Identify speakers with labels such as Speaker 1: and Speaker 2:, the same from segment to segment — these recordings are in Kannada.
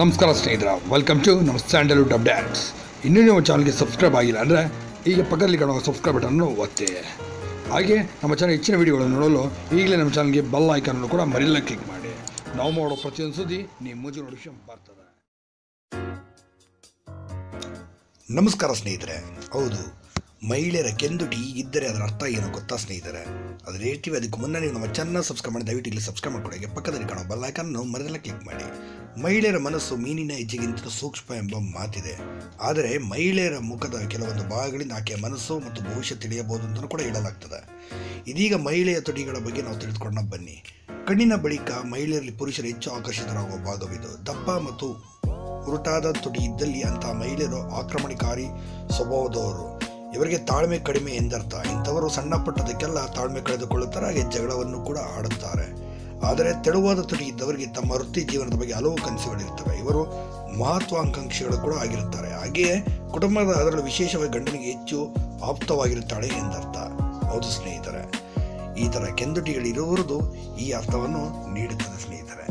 Speaker 1: ನಮಸ್ಕಾರ ಸ್ನೇಹಿತರ ವೆಲ್ಕಮ್ ಟು ನಮ್ಮ ಸ್ಯಾಂಡಲ್ವುಡ್ ಅಪ್ಡೇಟ್ಸ್ ಇನ್ನೂ ನೀವು ಚಾನಲ್ಗೆ ಸಬ್ಸ್ಕ್ರೈಬ್ ಆಗಿಲ್ಲ ಅಂದರೆ ಈಗ ಪಕ್ಕದಲ್ಲಿ ಕಾಣುವ ಸಬ್ಸ್ಕ್ರೈಬ್ ಬಟನ್ನು ಒತ್ತಿ. ಹಾಗೆ ನಮ್ಮ ಚಾನಲ್ ಹೆಚ್ಚಿನ ವಿಡಿಯೋಗಳನ್ನು ನೋಡಲು ಈಗಲೇ ನಮ್ಮ ಚಾನಲ್ಗೆ ಬೆಲ್ ಐಕನನ್ನು ಕೂಡ ಮರಿಲ್ಲ ಕ್ಲಿಕ್ ಮಾಡಿ. ನಾವು ಮಾಡೋ ಪ್ರತಿಯೊಂದು ಸುದ್ದಿ ನೀವು ಮುಂಚೆ ವಿಷಯ ಬರ್ತದೆ.
Speaker 2: ನಮಸ್ಕಾರ ಸ್ನೇಹಿತರೆ, ಹೌದು ಮಹಿಳೆಯರ ಕೆಂದುಟಿ ಇದ್ದರೆ ಅದರ ಅರ್ಥ ಏನು ಗೊತ್ತಾ ಸ್ನೇಹಿತರೆ? ಅದರ ಹೇಳ್ತೀವಿ ಅದಕ್ಕೆ ಮುನ್ನ ನೀವು ನಮ್ಮ ಚಾನಲ್ ಸಬ್ಸ್ಕ್ರೈಬ್ ಮಾಡಿ, ದಯವಿಟ್ಟು ಇಲ್ಲಿ ಸಬ್ಸ್ಕ್ರೈಬ್ ಹಾಗೆ ಪಕ್ಕದಲ್ಲಿ ಕಾಣೋ ನಾವು ಮರದಲ್ಲ ಕ್ಲಿಕ್ ಮಾಡಿ. ಮಹಿಳೆಯರ ಮನಸ್ಸು ಮೀನಿನ ಹೆಜ್ಜೆಗಿಂತ ಸೂಕ್ಷ್ಮ ಎಂಬ ಮಾತಿದೆ. ಆದರೆ ಮಹಿಳೆಯರ ಮುಖದ ಕೆಲವೊಂದು ಭಾಗಗಳಿಂದ ಆಕೆಯ ಮನಸ್ಸು ಮತ್ತು ಭವಿಷ್ಯ ತಿಳಿಯಬಹುದು ಅಂತಲೂ ಕೂಡ ಹೇಳಲಾಗ್ತದೆ. ಇದೀಗ ಮಹಿಳೆಯ ತುಟಿಗಳ ಬಗ್ಗೆ ನಾವು ತಿಳಿದುಕೊಂಡ ಬನ್ನಿ. ಕಣ್ಣಿನ ಬಳಿಕ ಮಹಿಳೆಯರಲ್ಲಿ ಪುರುಷರು ಹೆಚ್ಚು ಆಕರ್ಷಿತರಾಗುವ ಭಾಗವಿದು. ದಪ್ಪ ಮತ್ತು ಹುರುಟಾದ ತುಟಿ ಇದ್ದಲ್ಲಿ ಅಂತಹ ಮಹಿಳೆಯರು ಆಕ್ರಮಣಕಾರಿ ಸ್ವಭಾವದವರು. ಇವರಿಗೆ ತಾಳ್ಮೆ ಕಡಿಮೆ ಎಂದರ್ಥ. ಇಂಥವರು ಸಣ್ಣ ಪಟ್ಟದಕ್ಕೆಲ್ಲ ತಾಳ್ಮೆ ಕಳೆದುಕೊಳ್ಳುತ್ತಾರೆ, ಹಾಗೆ ಜಗಳವನ್ನು ಕೂಡ ಆಡುತ್ತಾರೆ. ಆದರೆ ತೆಳುವಾದ ತುಡಿ ಇದ್ದವರಿಗೆ ತಮ್ಮ ವೃತ್ತಿ ಜೀವನದ ಬಗ್ಗೆ ಹಲವು ಕನಸುಗಳಿರ್ತವೆ ಇವರು ಮಹತ್ವಾಕಾಂಕ್ಷಿಗಳು ಕೂಡ ಆಗಿರುತ್ತಾರೆ. ಹಾಗೆಯೇ ಕುಟುಂಬದ ಅದರಲ್ಲೂ ವಿಶೇಷವಾಗಿ ಗಂಡನಿಗೆ ಹೆಚ್ಚು ಆಪ್ತವಾಗಿರುತ್ತಾಳೆ ಎಂದರ್ಥ. ಹೌದು ಸ್ನೇಹಿತರೆ, ಈ ಥರ ಕೆಂದುಟಿಗಳಿರುವುದು ಈ ಅರ್ಥವನ್ನು ನೀಡುತ್ತದೆ ಸ್ನೇಹಿತರೆ.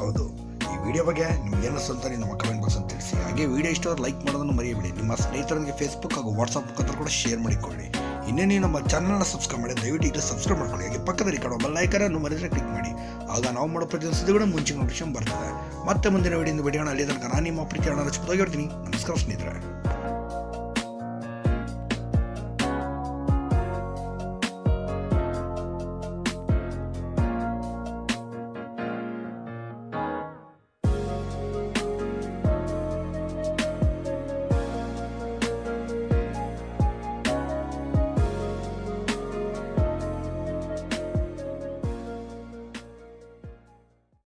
Speaker 2: ಹೌದು, ಈ ವಿಡಿಯೋ ಬಗ್ಗೆ ನಿಮ್ಗೆ ಏನಿಸ್ತು ಅಂತ ನಿಮ್ಮ ಕಮೆಂಟ್ ಬಾಕ್ಸ್ ಹಾಗೆ ವಿಡಿಯೋ ಇಷ್ಟ ಲೈಕ್ ಮಾಡೋದನ್ನು ಮರೆಯಬೇಡಿ. ನಿಮ್ಮ ಸ್ನೇಹಿತರೊಂದಿಗೆ ಫೇಸ್ಬುಕ್ ಹಾಗೂ ವಾಟ್ಸಪ್ ಮುಖಾಂತರ ಕೂಡ ಶೇರ್ ಮಾಡಿಕೊಳ್ಳಿ. ಇನ್ನೇ ನೀವು ನಮ್ಮ ಚಾನಲ್ನ ಸಬ್ಸ್ಕ್ರೈಬ್ ಮಾಡಿ, ದಯವಿಟ್ಟು ಈಗ ಸಬ್ಸ್ಕ್ರೈಬ್ ಮಾಡ್ಕೊಳ್ಳಿ. ಹಾಗೆ ಪಕ್ಕದಲ್ಲಿ ಕಾಣೋ ಬೆಲ್ ಐಕನನ್ನು ಮರೆದರೆ ಕ್ಲಿಕ್ ಮಾಡಿ. ಆಗ ನಾವು ಮಾಡೋ ಪ್ರತಿಯೊಂದು ಸುದ್ದಿಗಳು ಮುಂಚಿನ ನೋಟಿಫಿಕೇಶನ್ ಬರ್ತದೆ. ಮತ್ತೆ ಮುಂದಿನ ವಿಡಿಯೋ ವಿಡಿಯೋಣ ಅಲ್ಲಿ ತನಕ ನಾನು ನಿಮ್ಮ ಪ್ರೀತಿ ಹಣ ನಮಸ್ಕಾರ ಸ್ನೇಹಿತರೆ.